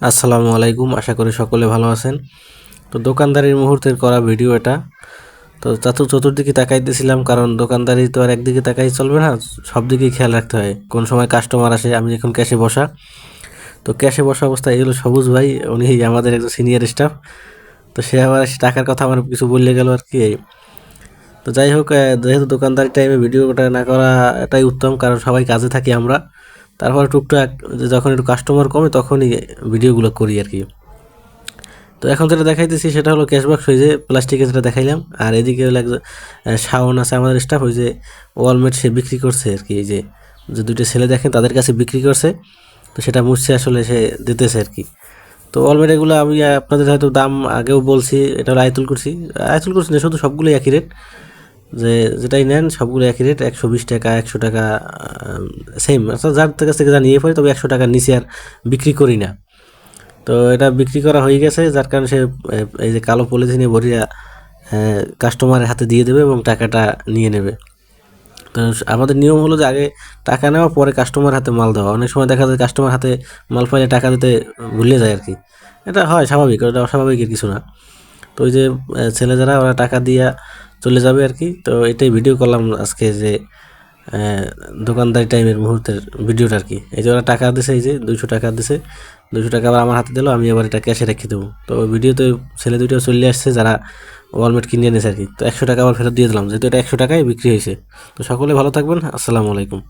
আসসালামু আলাইকুম, আশা করি সকলে ভালো আছেন। তো দোকানদারির মুহূর্তের করা ভিডিও এটা। তো চাতু চতুর্দিকে তাকাইতেছিলাম কারণ দোকানদারি তো আর একদিকে তাকাই চলবে না, সব দিকেই খেয়াল রাখতে হয়। কোন সময় কাস্টমার আসে, আমি এখন ক্যাশে বসা। তো ক্যাশে বসা অবস্থায় এগুলো সবুজ ভাই, উনি আমাদের একজন সিনিয়র স্টাফ তো সে আবার টাকার কথা আমার কিছু বললে গেল আর কি। তো যাই হোক যেহেতু দোকানদারি টাইমে ভিডিওটা না করা এটাই উত্তম, কারণ সবাই কাজে থাকি আমরা। তারপরে টুকটাক যখন একটু কাস্টমার কমে তখনই ভিডিওগুলো করি আর কি। তো এখন যেটা দেখাইতেছি সেটা হলো ক্যাশবাক্স হয়ে যে প্লাস্টিকের যেটা দেখাইলাম। আর এদিকে একজন শাওন আছে আমাদের স্টাফ ওই যে ওয়ালমেট সে বিক্রি করছে আর কি। এই যে যে দুটো ছেলে দেখেন, তাদের কাছে বিক্রি করছে। তো সেটা মুছছে আসলে সে দিতেছে আর কি। তো ওয়ালমেট এগুলো আমি আপনাদের হয়তো দাম আগেও বলছি, এটা হলো আয়তুল করছি আয়তুল করছি না, শুধু সবগুলোই একই রেট যে যেটাই নেন সবগুলো একই রেট একশো বিশ টাকা, একশো টাকা সেম অর্থাৎ যার কাছ থেকে যা নিয়ে পড়ি তবে একশো টাকার নিচে আর বিক্রি করি না। তো এটা বিক্রি করা হয়ে গেছে, যার কারণে সে এই যে কালো পলিথিনে ভরিয়া কাস্টমারের হাতে দিয়ে দেবে এবং টাকাটা নিয়ে নেবে। তো আমাদের নিয়ম হলো যে আগে টাকা নেওয়া, পরে কাস্টমার হাতে মাল দেওয়া। অনেক সময় দেখা যায় কাস্টমার হাতে মাল পাইলে টাকা দিতে ভুলে যায় আর কি এটা হয় স্বাভাবিক, এটা অস্বাভাবিকের কিছু না। তো ওই যে ছেলে যারা, ওরা টাকা দিয়া চলে যাবে আর কি। তো এটাই ভিডিও করলাম আজকে যে দোকানদারি টাইমের মুহূর্তের ভিডিওটা আর কি। এই যে ওরা টাকা দিছে, এই যে দুশো টাকা দিছে। দুশো টাকা আবার আমার হাতে দিলো, আমি আবার এটা ক্যাশে রেখে দেবো। তো ভিডিওতে ছেলে দুটো চলে আসছে যারা ওয়ালমেট কিনে এনেছে আর কি। তো একশো টাকা আবার ফেরত দিয়ে দিলাম, যেহেতু এটা একশো টাকায় বিক্রি হয়েছে। তো সকলে ভালো থাকবেন, আসসালামু আলাইকুম।